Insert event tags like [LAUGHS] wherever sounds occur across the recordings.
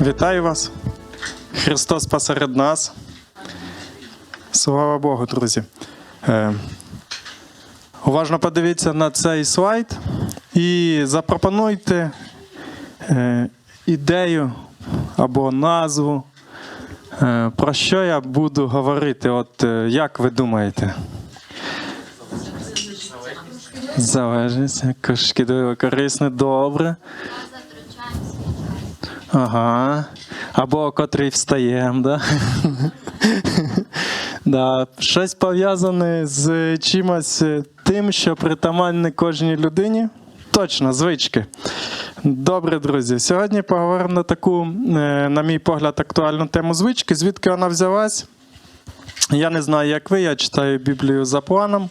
Вітаю вас. Христос посеред нас. Слава Богу, друзі. Е, уважно подивіться на цей слайд і запропонуйте е, ідею або назву, е, про що я буду говорити. От е, як ви думаєте? Залежність, шкідливо корисне, добре. Ага. Або котрий встаєм, да? [LAUGHS] да. Щось пов'язане з чимось тим, що притаманне кожній людині. Точно, звички. Добре, друзі. Сьогодні поговоримо на таку, е, на мій погляд, актуальну тему звички. Звідки вона взялась? Я не знаю, як ви, я читаю Біблію за планом.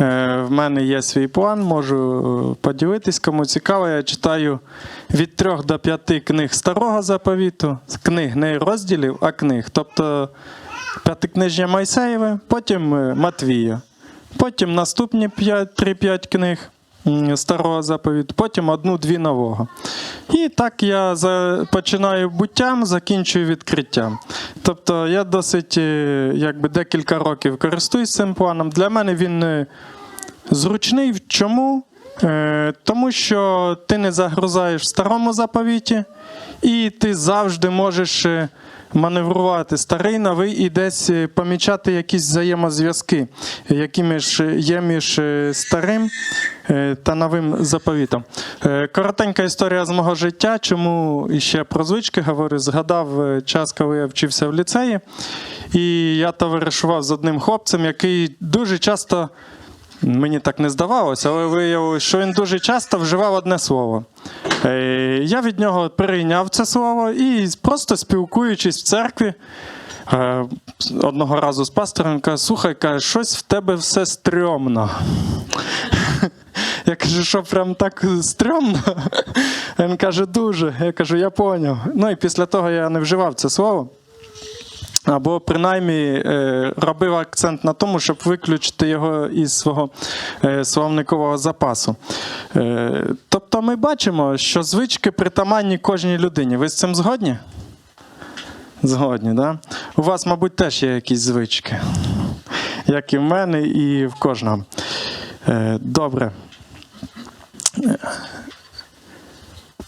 Е, В мене є свій план, можу е, поділитись, кому цікаво. Я читаю від трьох до п'яти книг старого заповіту, книг не розділів, а книг. Тобто п'ятикнижня Майсеєве, потім е, Матвія, потім наступні 3-5 книг старого заповіту, потім одну-дві нового. І так я починаю буттям, закінчую відкриттям. Тобто я досить е, якби декілька років користуюсь цим планом. Для мене він е, зручний. Чому? Е, Тому що ти не загрузаєш в старому заповіті, і ти завжди можеш маневрувати старий, новий і десь е, помічати якісь взаємозв'язки, які між, є між е, старим е, та новим заповітом. Коротенька історія з мого життя, чому іще про звички говорю, згадав час, коли я вчився в ліцеї, і я товаришував з одним хлопцем, який дуже часто. Мені так не здавалося, але виявилося, що він дуже часто вживав одне слово. Е, Я від нього перейняв це слово і просто спілкуючись в церкві, е, одного разу з пастором каже, слухай, каже, щось в тебе все стрьомно. Я кажу, що прям так стрьомно. Він каже, дуже. Я кажу, я поняв. Ну і після того я не вживав це слово. Або принаймні е, робив акцент на тому, щоб виключити його із свого е, словникового запасу. Е, Тобто ми бачимо, що звички притаманні кожній людині. Ви з цим згодні? Згодні, да? У вас, мабуть, теж є якісь звички, як і в мене, і в кожного. Добре.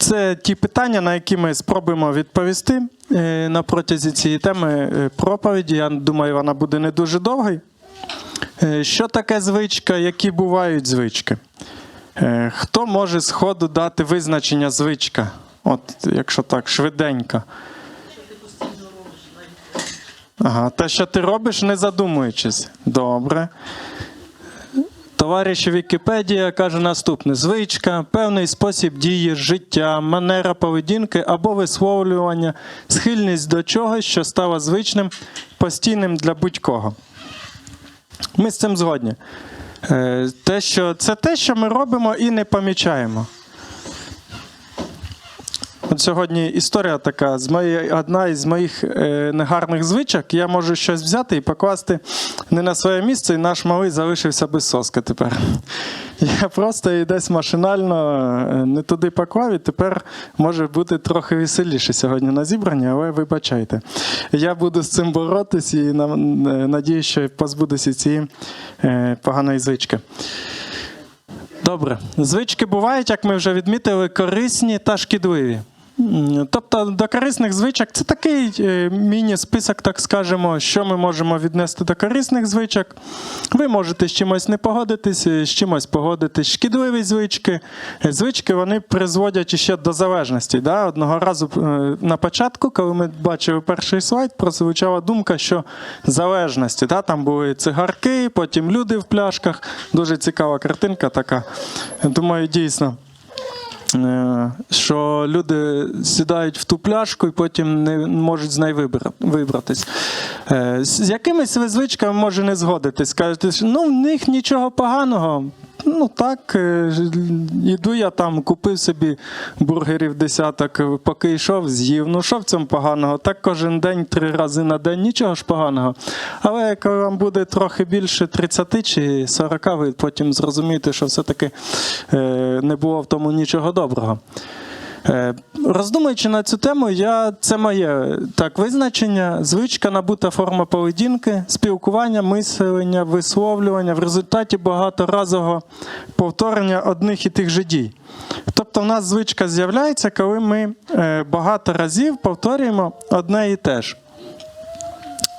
Це ті питання, на які ми спробуємо відповісти е, на протязі цієї теми е, проповіді. Я думаю, вона буде не дуже довгою. Е, Що таке звичка? Які бувають звички? Хто може з ходу дати визначення звичка? От, якщо так, швиденько. Ага, те, що ти робиш, не задумуючись. Добре. Товариш Вікіпедія каже наступне: звичка, певний спосіб дії, життя, манера поведінки або висловлювання, схильність до чогось, що стало звичним, постійним для будь-кого. Ми з цим згодні. Е, Те, що, це те, що ми робимо і не помічаємо. От сьогодні історія така: з моєї, одна із моїх е, негарних звичок, я можу щось взяти і покласти не на своє місце, і наш малий залишився без соски тепер. [LAUGHS] Я просто її десь машинально е, не туди поклав, і тепер може бути трохи веселіше сьогодні на зібранні, але вибачайте. Я буду з цим боротись і е, надіюсь, що позбудуся цієї е, поганої звички. Добре, звички бувають, як ми вже відмітили, корисні та шкідливі. Тобто до корисних звичок це такий е, міні-список, так скажемо, що ми можемо віднести до корисних звичок. Ви можете з чимось не погодитись, е, з чимось погодитись. Шкідливі звички. Е, Звички вони призводять ще до залежності. Да? Одного разу на початку, коли ми бачили перший слайд, прозвучала думка, що залежності. Да? Там були цигарки, потім люди в пляшках. Дуже цікава картинка така. Думаю, дійсно. Е, що люди сідають в ту пляшку і потім не можуть з неї вибра- вибратись. Е, З якимись ви звичками може не згодитись. Кажете, що ну в них нічого поганого. Ну так, е, іду я там, купив собі бургерів десяток, поки йшов, з'їв. Ну що в цьому поганого? Так кожен день, три рази на день, нічого ж поганого. Але як вам буде трохи більше 30 чи 40, ви потім зрозумієте, що все-таки е, не було в тому нічого доброго. Е, Роздумуючи на цю тему, я, це моє так визначення, звичка набута форма поведінки, спілкування, мислення, висловлювання в результаті багаторазового повторення одних і тих же дій. Тобто в нас звичка з'являється, коли ми е, багато разів повторюємо одне і те ж.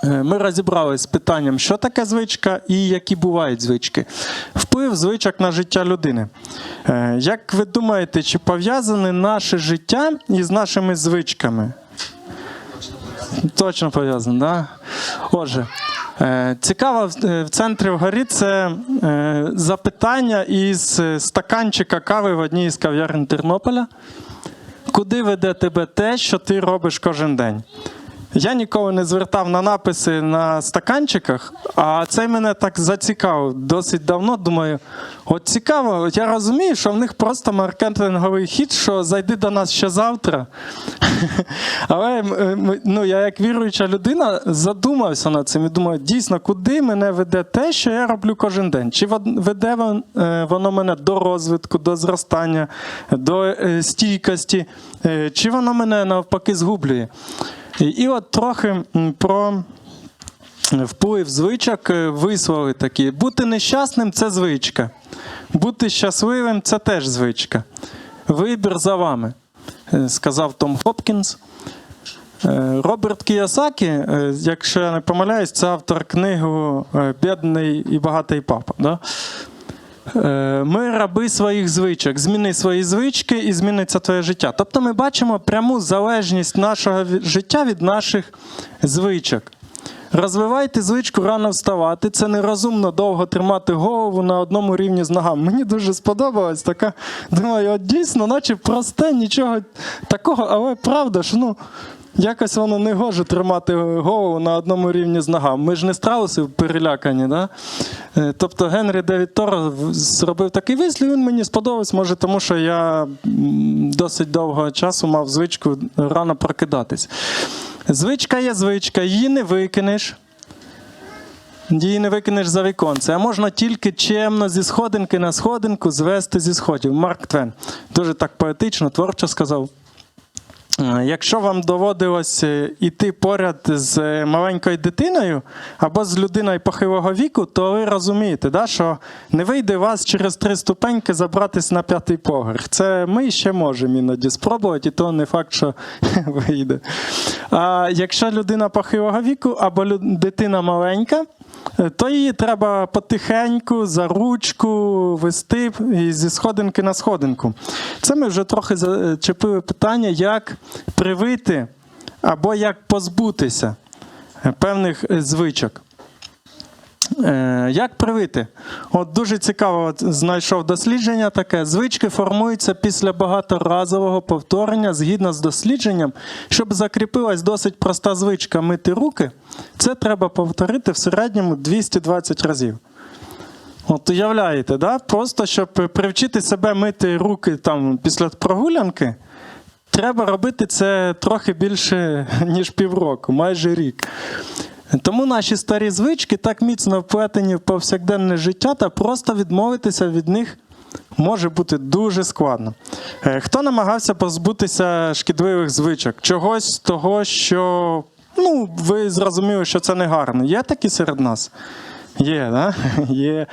Е, Ми розібралися з питанням, що таке звичка і які бувають звички. Вплив звичок на життя людини. Е, Як ви думаєте, чи пов'язане наше життя із нашими звичками? Точно пов'язано, так? Отже, е, цікаво в- центрі вгорі це запитання із стаканчика кави в одній із кав'ярень Тернополя. Куди веде тебе те, що ти робиш кожен день? Я ніколи не звертав на написи на стаканчиках, а це мене так зацікавив досить давно. Думаю, от цікаво, я розумію, що в них просто маркетинговий хід, що зайди до нас ще завтра. [LAUGHS] Але м- ну, я, як віруюча людина, задумався над цим і думаю, дійсно, куди мене веде те, що я роблю кожен день? Чи веде е, воно мене до розвитку, до зростання, до е, стійкості, е, чи воно мене навпаки згублює? І, от трохи про вплив звичок е, вислови такі. Бути нещасним це звичка. Бути щасливим це теж звичка. Вибір за вами, е, сказав Том Хопкінс. Е, Роберт Кіосакі, якщо я не помиляюсь, це автор книгу е, Бідний і багатий папа. Да? Е, Ми раби своїх звичок. Зміни свої звички і зміниться твоє життя. Тобто ми бачимо пряму залежність нашого життя від наших звичок. Розвивайте звичку рано вставати. Це нерозумно довго тримати голову на одному рівні з ногами. Мені дуже сподобалось така. Думаю, от дійсно, наче просте, нічого такого, але правда ж, ну. Якось воно не гоже тримати голову на одному рівні з ногами. Ми ж не страуси перелякані. Да? Е, Тобто Генрі Девід Торо зробив такий вислів, він мені сподобався, може, тому що я досить довго часу мав звичку рано прокидатись. Звичка є звичка, її не викинеш. Її не викинеш за віконце, а можна тільки чемно зі сходинки на сходинку звести зі сходів. Марк Твен дуже так поетично, творчо сказав. Е, Якщо вам доводилось е, іти поряд з е, маленькою дитиною або з людиною похилого віку, то ви розумієте, да, що не вийде вас через три ступеньки забратись на п'ятий поверх. Це ми ще можемо іноді спробувати, і то не факт, що [LAUGHS] вийде. А якщо людина похилого віку або дитина маленька, то її треба потихеньку за ручку вести зі сходинки на сходинку. Це ми вже трохи зачепили питання, як привити або як позбутися е, певних е, звичок. Е, Як привити? От дуже цікаво, знайшов дослідження таке. Звички формуються після багаторазового повторення згідно з дослідженням. Щоб закріпилась досить проста звичка мити руки, це треба повторити в середньому 220 разів. От уявляєте, да? просто щоб привчити себе мити руки там, після прогулянки, треба робити це трохи більше, ніж півроку, майже рік. Тому наші старі звички так міцно вплетені в повсякденне життя, та просто відмовитися від них може бути дуже складно. Е, Хто намагався позбутися шкідливих звичок? Чогось того, що ну, ви зрозуміли, що це не гарно. Є такі серед нас? Є, да? [LAUGHS] Є.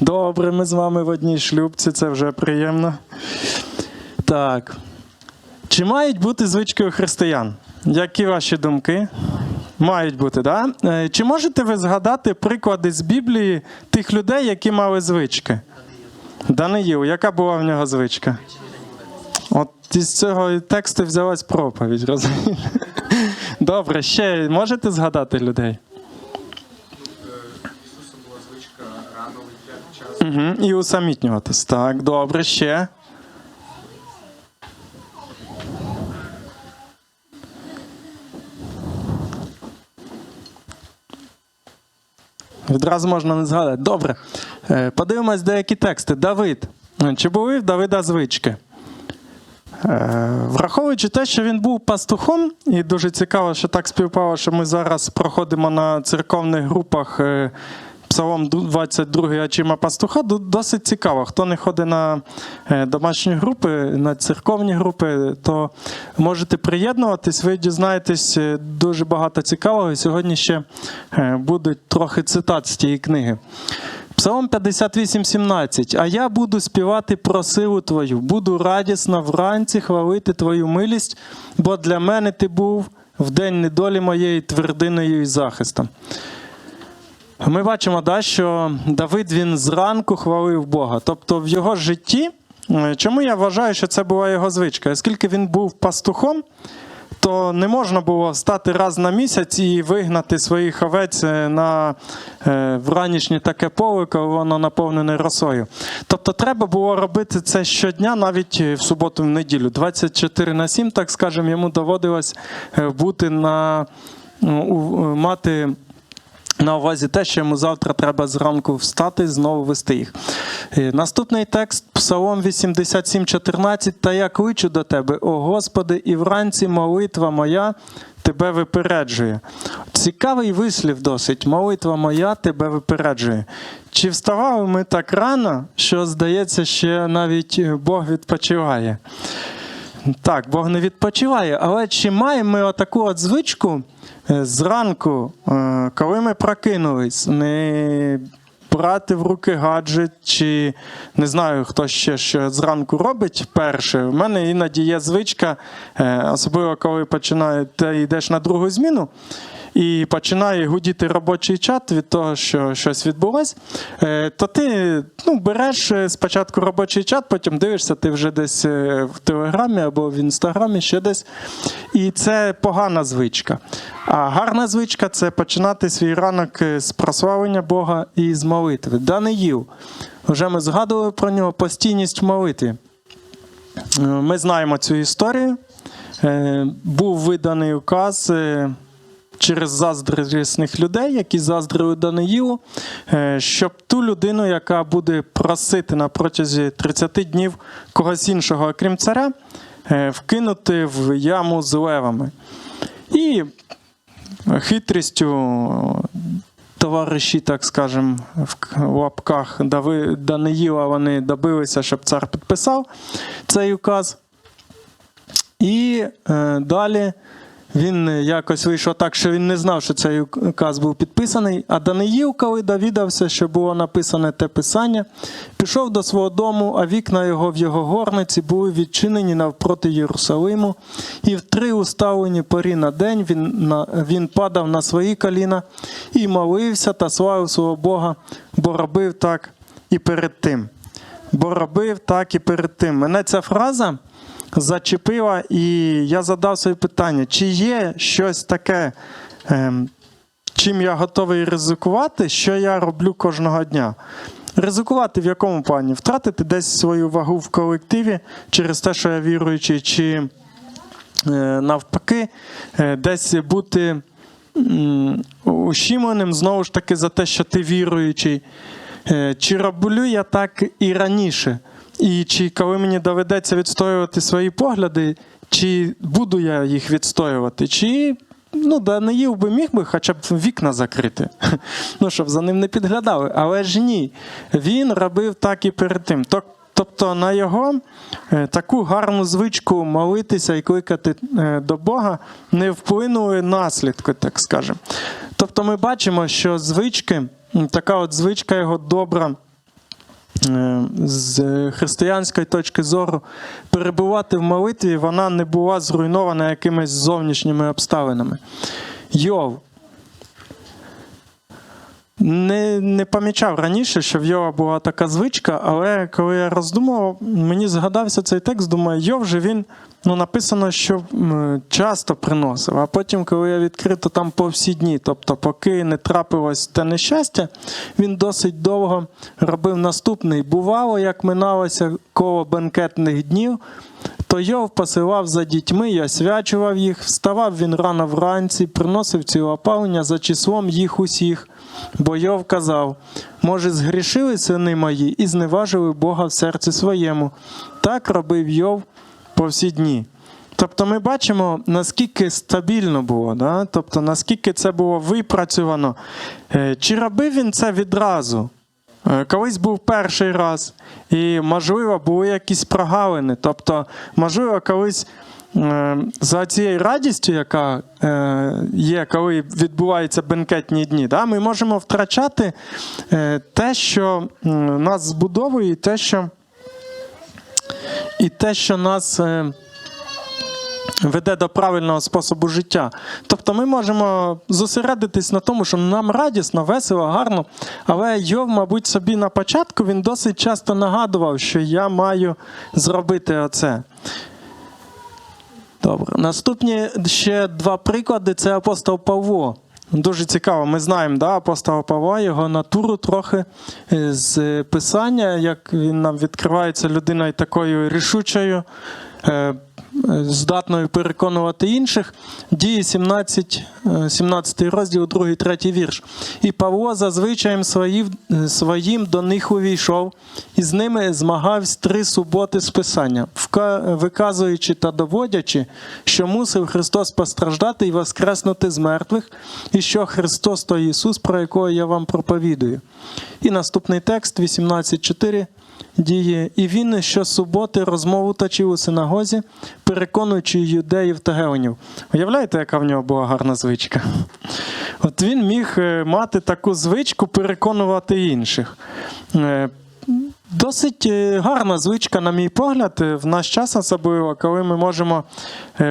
Добре, ми з вами в одній шлюбці, це вже приємно. Так. Чи мають бути звички у християн? Які ваші думки? Мають бути, да? Е, Чи можете ви згадати приклади з Біблії тих людей, які мали звички? Даниїл, яка була в нього звичка? От із цього тексту взялась проповідь, розумієте? [LAUGHS] Добре, ще можете згадати людей? Ісуса була звичка рано виділяти час. І усамітнюватись. Так, добре, ще. Відразу можна не згадати. Добре. Е, Подивимось деякі тексти. Давид. Чи були в Давида звички? Е, Враховуючи те, що він був пастухом, і дуже цікаво, що так співпало, що ми зараз проходимо на церковних групах е, Псалом 22 очима пастуха досить цікаво. Хто не ходить на е, домашні групи, на церковні групи, то можете приєднуватись, ви дізнаєтесь е, дуже багато цікавого. Сьогодні ще е, будуть трохи цитат з тієї книги. Псалом 58:17. А я буду співати про силу Твою, буду радісно вранці хвалити Твою милість, бо для мене ти був в день недолі моєї твердиною і захистом. Ми бачимо, да, що Давид він зранку хвалив Бога. Тобто в його житті, е, чому я вважаю, що це була його звичка? Оскільки він був пастухом, то не можна було встати раз на місяць і вигнати своїх овець е, на е, вранішнє таке поле, коли воно наповнене росою. Тобто треба було робити це щодня, навіть в суботу, в неділю. 24 на 7, так скажемо, йому доводилось бути на мати на увазі те, що йому завтра треба зранку встати, знову вести їх. Е, Наступний текст Псалом 87,14. Та я кличу до тебе, о Господи, і вранці молитва моя тебе випереджує. Цікавий вислів досить. Молитва моя тебе випереджує. Чи вставали ми так рано, що здається, що навіть Бог відпочиває? Так, Бог не відпочиває, але чи маємо ми отаку от звичку е, зранку, е, коли ми прокинулись, не брати в руки гаджет, чи не знаю, хто ще що зранку робить перше. У мене іноді є звичка, е, особливо коли починає, ти йдеш на другу зміну. І починає гудіти робочий чат від того, що щось відбулось, е, то ти ну, береш е, спочатку робочий чат, потім дивишся, ти вже десь е, в Телеграмі або в Інстаграмі, ще десь. І це погана звичка. А гарна звичка це починати свій ранок з прославлення Бога і з молитви. Даниїл. Вже ми згадували про нього постійність в молитві. Ми знаємо цю історію. Був виданий указ через заздрісних людей, які заздрили Даниїлу, е, щоб ту людину, яка буде просити на протязі 30 днів когось іншого, окрім царя, е, вкинути в яму з левами. І хитрістю товариші, так скажемо, в лапках Даниїла вони добилися, щоб цар підписав цей указ. І е, далі він якось вийшов так, що він не знав, що цей указ був підписаний. А Даниїл, коли довідався, що було написане те писання, пішов до свого дому, а вікна його в його горниці були відчинені навпроти Єрусалиму. І в три уставлені порі на день він, на, він падав на свої коліна і молився та славив свого Бога, бо робив так і перед тим. Бо робив так і перед тим. Мене ця фраза зачепила, і я задав собі питання: чи є щось таке, ем, чим я готовий ризикувати, що я роблю кожного дня? Ризикувати в якому плані? Втратити десь свою вагу в колективі через те, що я віруючий, чи е, навпаки, е, десь бути ущімленим знову ж таки за те, що ти віруючий. Е, Чи роблю я так і раніше? І чи коли мені доведеться відстоювати свої погляди, чи буду я їх відстоювати? Чи ну, Даниїл би міг би хоча б вікна закрити, [LAUGHS] ну, щоб за ним не підглядали. Але ж ні, він робив так і перед тим. Тобто на його е, таку гарну звичку молитися і кликати е, до Бога не вплинули наслідки, так скажемо. Тобто ми бачимо, що звички, така от звичка його добра. Е, З християнської точки зору перебувати в молитві, вона не була зруйнована якимись зовнішніми обставинами. Йов не, не помічав раніше, що в Йова була така звичка, але коли я роздумував, мені згадався цей текст, думаю, Йов же він ну, написано, що часто приносив. А потім, коли я відкрив, то там по всі дні. Тобто, поки не трапилось те нещастя, він досить довго робив наступний. Бувало, як миналося коло бенкетних днів. То Йов посилав за дітьми і освячував їх, вставав він рано вранці, приносив цілопалення за числом їх усіх. Бо Йов казав: може, згрішили сини мої і зневажили Бога в серці своєму. Так робив Йов по всі дні. Тобто ми бачимо, наскільки стабільно було, да? тобто наскільки це було випрацьовано. Е, Чи робив він це відразу? Е, Колись був перший раз, і, можливо, були якісь прогалини. Тобто, можливо, колись за цією радістю, яка е, є, коли відбуваються бенкетні дні, да, ми можемо втрачати е, те, що нас збудовує, і те, що, і те, що нас. е, веде до правильного способу життя. Тобто ми можемо зосередитись на тому, що нам радісно, весело, гарно. Але Йов, мабуть, собі на початку він досить часто нагадував, що я маю зробити оце. Добре. Наступні ще два приклади це апостол Павло. Дуже цікаво, ми знаємо да, апостола Павла, його натуру трохи е, з писання, як він нам відкривається людиною такою рішучою, е, здатною переконувати інших. Дії 17, е, 17 розділ, 2, 3 вірш. І Павло за звичаєм своїм, своїм до них увійшов, і з ними змагався три суботи з писання, виказуючи та доводячи, що мусив Христос постраждати і воскреснути з мертвих, і що Христос то Ісус, про якого я вам проповідую. І наступний текст 18.4 діє. І він щосуботи розмову точив у синагозі, переконуючи юдеїв та геонів. Уявляєте, яка в нього була гарна звичка? От він міг е, мати таку звичку переконувати інших. Е, Досить е, гарна звичка, на мій погляд, в наш час особливо, коли ми можемо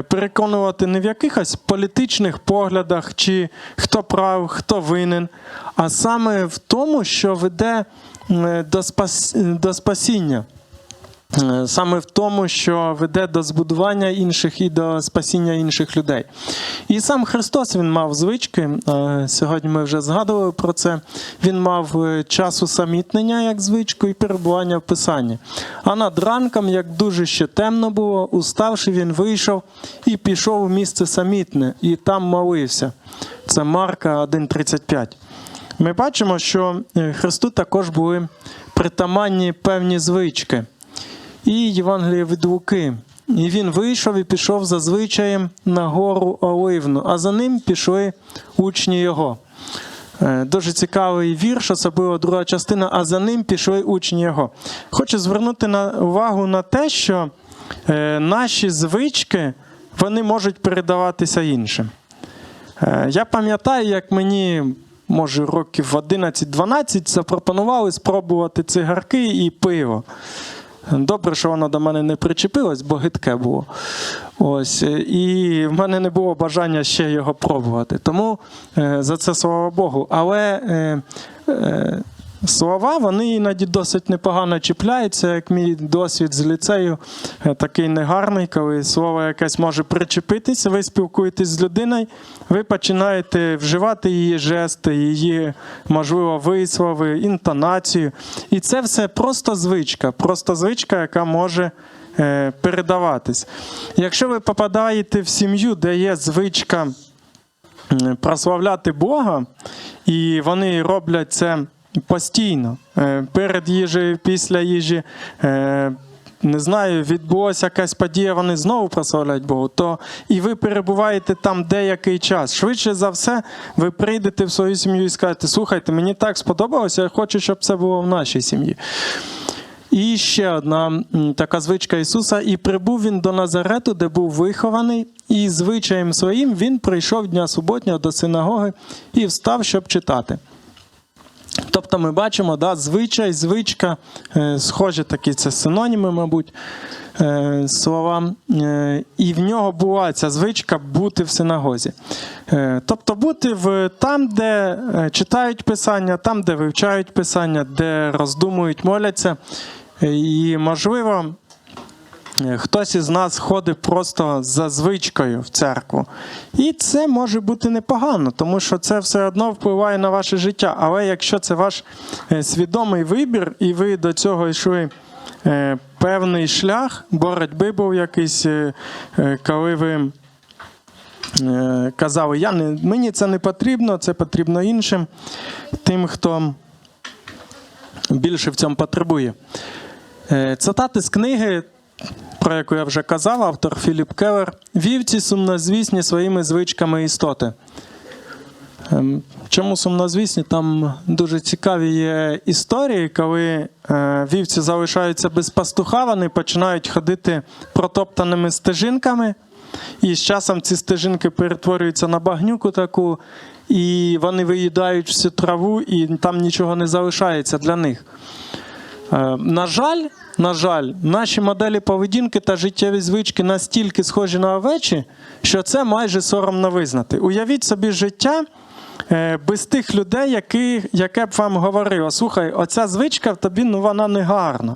переконувати не в якихось політичних поглядах, чи хто прав, хто винен, а саме в тому, що веде до, спас... до спасіння. Е, Саме в тому, що веде до збудування інших і до спасіння інших людей. І сам Христос він мав звички. е, Сьогодні ми вже згадували про це. Він мав е, час усамітнення як звичку і перебування в Писанні. А над ранком, як дуже ще темно було, уставши, він вийшов і пішов у місце самітне, і там молився. Це Марка 1,35. Ми бачимо, що е, Христу також були притаманні певні звички і Євангеліє від Луки. І він вийшов і пішов за звичаєм на гору Оливну, а за ним пішли учні його. Е, Дуже цікавий вірш, особливо друга частина, а за ним пішли учні його. Хочу звернути на увагу на те, що е, наші звички вони можуть передаватися іншим. Я пам'ятаю, як мені, може, років в 11-12 запропонували спробувати цигарки і пиво. Добре, що воно до мене не причепилось, бо гидке було. Ось. І в мене не було бажання ще його пробувати. Тому е, за це слава Богу. Але е, е, слова вони іноді досить непогано чіпляються, як мій досвід з ліцею е, такий негарний, коли слово якесь може причепитися, ви спілкуєтесь з людиною, ви починаєте вживати її жести, її, можливо, вислови, інтонацію. І це все просто звичка, просто звичка, яка може е, передаватись. Якщо ви попадаєте в сім'ю, де є звичка прославляти Бога, і вони роблять це постійно, е, перед їжею, після їжі. е, Не знаю, відбулася якась подія, вони знову прославляють Богу, то і ви перебуваєте там деякий час. Швидше за все, ви прийдете в свою сім'ю і скажете: слухайте, мені так сподобалося, я хочу, щоб це було в нашій сім'ї. І ще одна така звичка Ісуса. І прибув він до Назарету, де був вихований, і звичаєм своїм він прийшов дня суботнього до синагоги і встав, щоб читати. Тобто ми бачимо, да, звичай, звичка, схоже, схожі такі це синоніми, мабуть, е, слова. Е, і в нього була ця звичка бути в синагозі. Е, тобто бути в, там, де е, читають писання, там, де вивчають писання, де роздумують, моляться. Е, І, можливо, Е, Хтось із нас ходить просто за звичкою в церкву. І це може бути непогано, тому що це все одно впливає на ваше життя. Але якщо це ваш е, свідомий вибір, і ви до цього йшли е, певний шлях, боротьби був якийсь, е, коли ви казали, я не, мені це не потрібно, це потрібно іншим, тим, хто більше в цьому потребує. Цитати з книги, про яку я вже казав, автор Філіп Келлер. Вівці сумнозвісні своїми звичками істоти. Ем, Чому сумнозвісні? Там дуже цікаві є історії, коли е, вівці залишаються без пастуха, вони починають ходити протоптаними стежинками, і з часом ці стежинки перетворюються на багнюку таку, і вони виїдають всю траву, і там нічого не залишається для них. Е, На жаль, на жаль, наші моделі поведінки та життєві звички настільки схожі на овечі, що це майже соромно визнати. Уявіть собі життя е, без тих людей, які, яке б вам говорило: слухай, оця звичка в тобі ну, вона не гарна.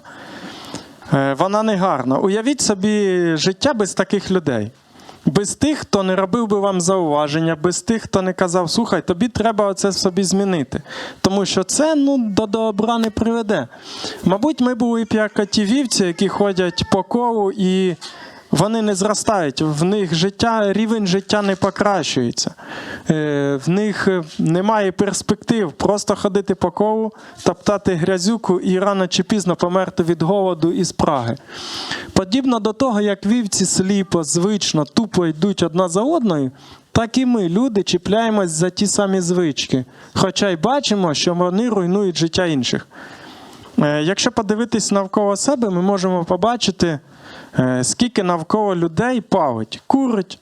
Е, Вона не гарна. Уявіть собі життя без таких людей. Без тих, хто не робив би вам зауваження, без тих, хто не казав, слухай, тобі треба оце собі змінити. Тому що це ну, до добра не приведе. Мабуть, ми були б як які ходять по колу і вони не зростають. В них життя, рівень життя не покращується. Е, В них е, немає перспектив просто ходити по колу, топтати грязюку і рано чи пізно померти від голоду і спраги. Подібно до того, як вівці сліпо, звично, тупо йдуть одна за одною, так і ми, люди, чіпляємось за ті самі звички, хоча й бачимо, що вони руйнують життя інших. Е, Якщо подивитись навколо себе, ми можемо побачити, скільки навколо людей палить, курить.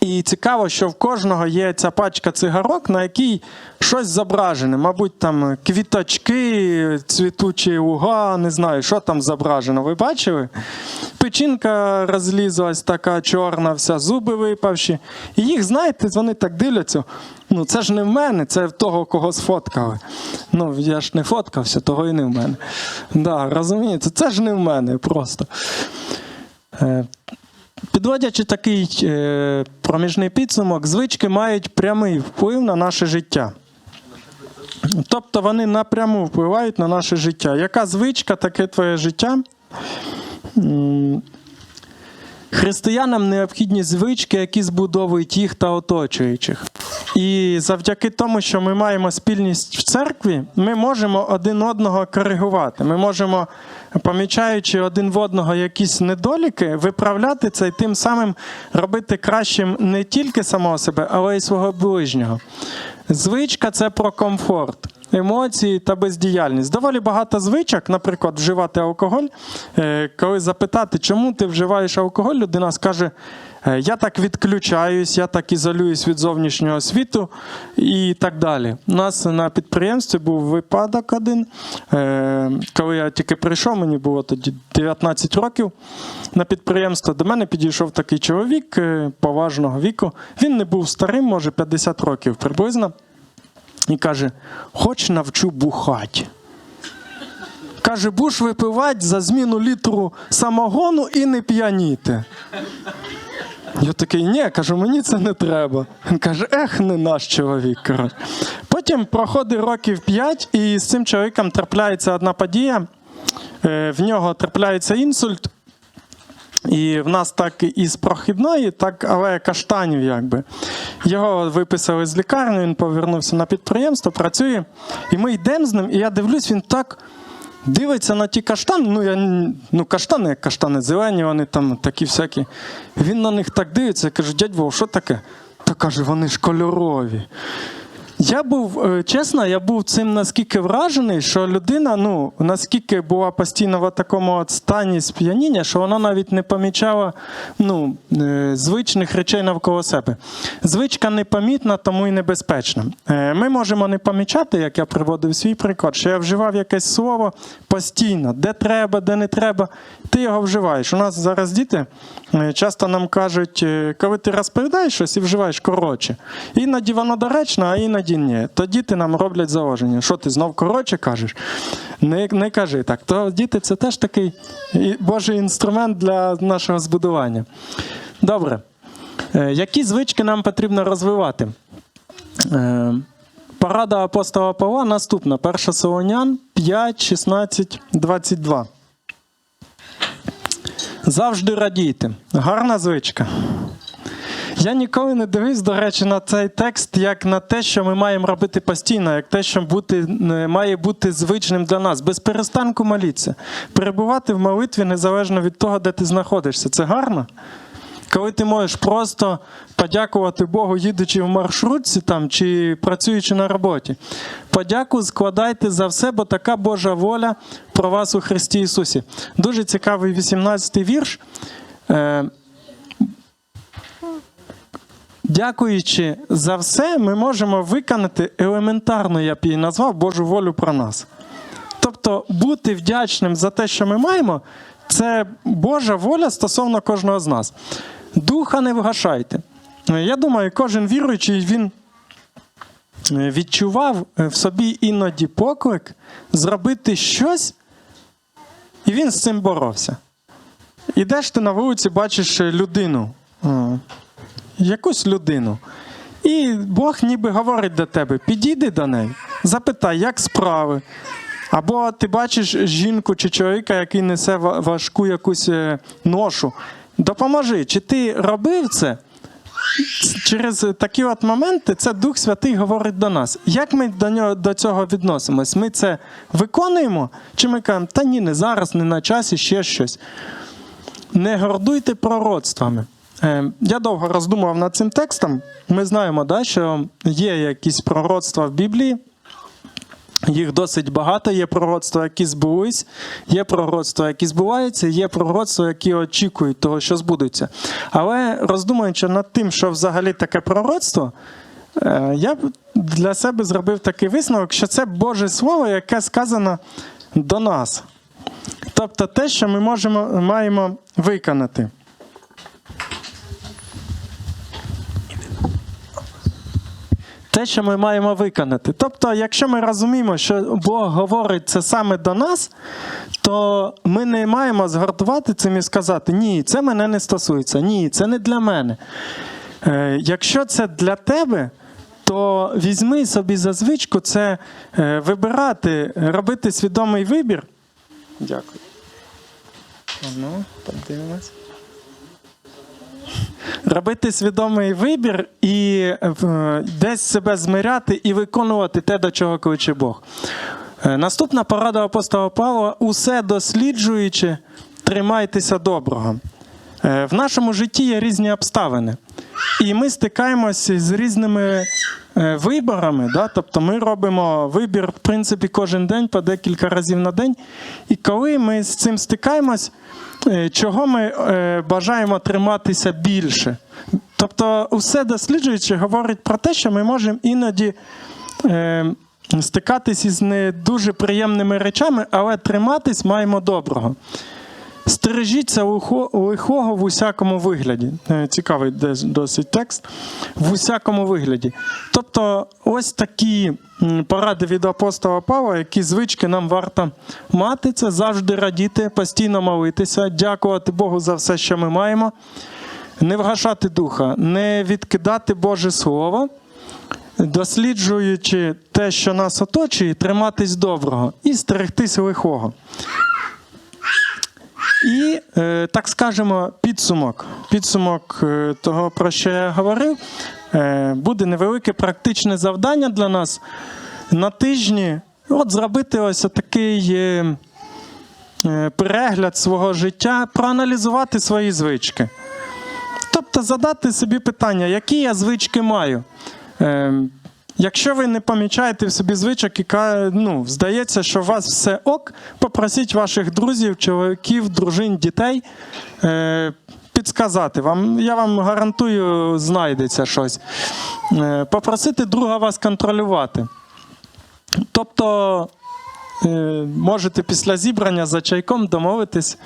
І цікаво, що в кожного є ця пачка цигарок, на якій щось зображене. Мабуть, там квіточки, цвітучі луга, не знаю, що там зображено. Ви бачили? Печінка розлізлась така чорна, вся, зуби випавші. І їх, знаєте, вони так дивляться. Ну, це ж не в мене, це в того, кого сфоткали. Ну, я ж не фоткався, того і не в мене. Да, розумієте, це ж не в мене просто. Підводячи такий е, проміжний підсумок, звички мають прямий вплив на наше життя. Тобто вони напряму впливають на наше життя. Яка звичка, таке твоє життя? Християнам необхідні звички, які збудовують їх та оточуючих. І завдяки тому, що ми маємо спільність в церкві, ми можемо один одного коригувати. Ми можемо, помічаючи один в одного якісь недоліки, виправляти це і тим самим робити кращим не тільки самого себе, але й свого ближнього. Звичка це про комфорт. Емоції та бездіяльність. Доволі багато звичок, наприклад, вживати алкоголь. Е, Коли запитати, чому ти вживаєш алкоголь, людина скаже: «Е, я так відключаюсь, я так ізолююсь від зовнішнього світу і так далі. У нас на підприємстві був випадок один. Е, Коли я тільки прийшов, мені було тоді 19 років на підприємство. До мене підійшов такий чоловік поважного віку. Він не був старим, може 50 років приблизно. І каже: хоч навчу бухать. Каже, будеш випивати за зміну літру самогону і не п'яніти. Я такий, ні, кажу, мені це не треба. Він каже, ех, не наш чоловік. коротше. Потім проходить років 5, і з цим чоловіком трапляється одна подія. Е, В нього трапляється інсульт. І в нас так із прохідної, так але каштанів, якби. Його виписали з лікарні, він повернувся на підприємство, працює. І ми йдемо з ним, і я дивлюсь, він так дивиться на ті каштани. Ну, я, ну каштани, як каштани, зелені, вони там такі всякі. Він на них так дивиться, я кажу, дядь Вов, що таке? Та каже, вони ж кольорові. Я був, е, чесно, я був цим наскільки вражений, що людина, ну, наскільки була постійно в такому стані сп'яніння, що вона навіть не помічала ну, е, звичних речей навколо себе. Звичка непомітна, тому і небезпечна. Е, Ми можемо не помічати, як я приводив свій приклад, що я вживав якесь слово постійно, де треба, де не треба, ти його вживаєш. У нас зараз діти часто нам кажуть, коли ти розповідаєш щось і вживаєш коротше. Іноді воно доречно, а іноді ні. То діти нам роблять заложення. Що ти знов коротше кажеш? Не, не кажи так. То діти це теж такий божий інструмент для нашого збудування. Добре. Е, Які звички нам потрібно розвивати? Е, Порада апостола Павла наступна. 1 Солонян 5, 16, 22. Завжди радійте. Гарна звичка. Я ніколи не дивився, до речі, на цей текст як на те, що ми маємо робити постійно, як те, що бути, е, має бути звичним для нас. Без перестанку моліться. Перебувати в молитві незалежно від того, де ти знаходишся. Це гарно? Коли ти можеш просто подякувати Богу, їдучи в маршрутці там, чи працюючи на роботі. Подяку складайте за все, бо така Божа воля про вас у Христі Ісусі. Дуже цікавий 18-й вірш. Е, Дякуючи за все, ми можемо виконати елементарну, я б її назвав, Божу волю про нас. Тобто бути вдячним за те, що ми маємо, це Божа воля стосовно кожного з нас. Духа не вгашайте. Я думаю, кожен віруючий він е, відчував в собі іноді поклик зробити щось, і він з цим боровся. Ідеш ти на вулиці, бачиш людину, е, якусь людину. І Бог ніби говорить до тебе: підійди до неї, запитай, як справи. Або ти бачиш жінку чи чоловіка, який несе важку якусь е, ношу. Допоможи, чи ти робив це? Через такі от моменти це Дух Святий говорить до нас. Як ми до нього до цього відносимось? Ми це виконуємо? Чи ми кажемо, та ні, не зараз, не на часі, ще щось. Не гордуйте пророцтвами. Е, Я довго роздумував над цим текстом. Ми знаємо, да, що є якісь пророцтва в Біблії. Їх досить багато. Є пророцтва, які збулись, є пророцтва, які збуваються, є пророцтва, які очікують того, що збудуться. Але роздумуючи над тим, що взагалі таке пророцтво, е, я для себе зробив такий висновок, що це Боже Слово, яке сказано до нас. Тобто те, що ми можемо, маємо виконати. Що ми маємо виконати. Тобто, якщо ми розуміємо, що Бог говорить це саме до нас, то ми не маємо згортувати цим і сказати: ні, це мене не стосується, ні, це не для мене. Е, якщо це для тебе, то візьми собі за звичку це е, вибирати, робити свідомий вибір. Дякую. Ну, подивимось робити свідомий вибір і е, десь себе змиряти і виконувати те, до чого кличе Бог. Е, Наступна порада апостола Павла: усе досліджуючи, тримайтеся доброго. Е, В нашому житті є різні обставини, і ми стикаємося з різними е, виборами. Да? Тобто ми робимо вибір, в принципі, кожен день по декілька разів на день. І коли ми з цим стикаємось, чого ми е, бажаємо триматися більше? Тобто, усе досліджуючи говорить про те, що ми можемо іноді. Е, Стикатись із не дуже приємними речами, але триматись маємо доброго. Стережіться лихого в усякому вигляді. Е, Цікавий досить текст. В усякому вигляді. Тобто, ось такі поради від апостола Павла, які звички нам варто мати, це завжди радіти, постійно молитися, дякувати Богу за все, що ми маємо, не вгашати духа, не відкидати Боже Слово, досліджуючи те, що нас оточує, триматись доброго і стерегтись лихого. І, е, так скажемо, підсумок. Підсумок е, того, про що я говорив, е, буде невелике практичне завдання для нас на тижні. От зробити ось такий перегляд свого життя, проаналізувати свої звички. Тобто задати собі питання, які я звички маю. Якщо ви не помічаєте в собі звичок, яка ну, здається, що у вас все ок, попросіть ваших друзів, чоловіків, дружин, дітей е, підсказати вам. Я вам гарантую, знайдеться щось. Е, попросити друга вас контролювати. Тобто. е, Можете після зібрання за чайком домовитись,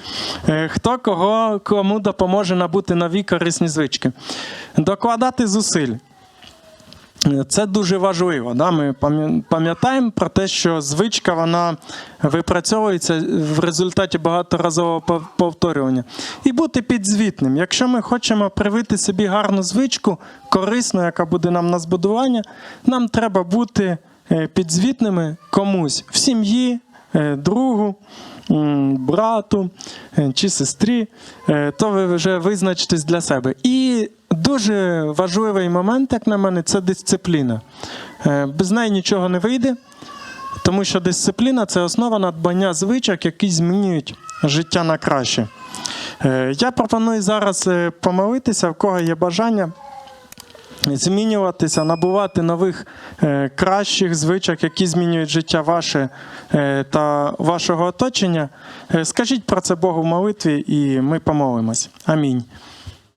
е, хто кого кому допоможе набути нові корисні звички. Докладати зусиль. Це дуже важливо. Да? Ми пам'ятаємо про те, що звичка вона випрацьовується в результаті багаторазового повторювання. І бути підзвітним. Якщо ми хочемо привити собі гарну звичку, корисну, яка буде нам на збудування, нам треба бути е, підзвітними комусь в сім'ї, е, другу. Брату е, чи сестрі, то ви вже визначитесь для себе. І дуже важливий момент, як на мене, це дисципліна. Е, Без неї нічого не вийде, тому що дисципліна це основа надбання звичок, які змінюють життя на краще. Е, Я пропоную зараз е, помолитися, в кого є бажання змінюватися, набувати нових кращих звичок, які змінюють життя ваше та вашого оточення. Скажіть про це Богу в молитві, і ми помолимось. Амінь.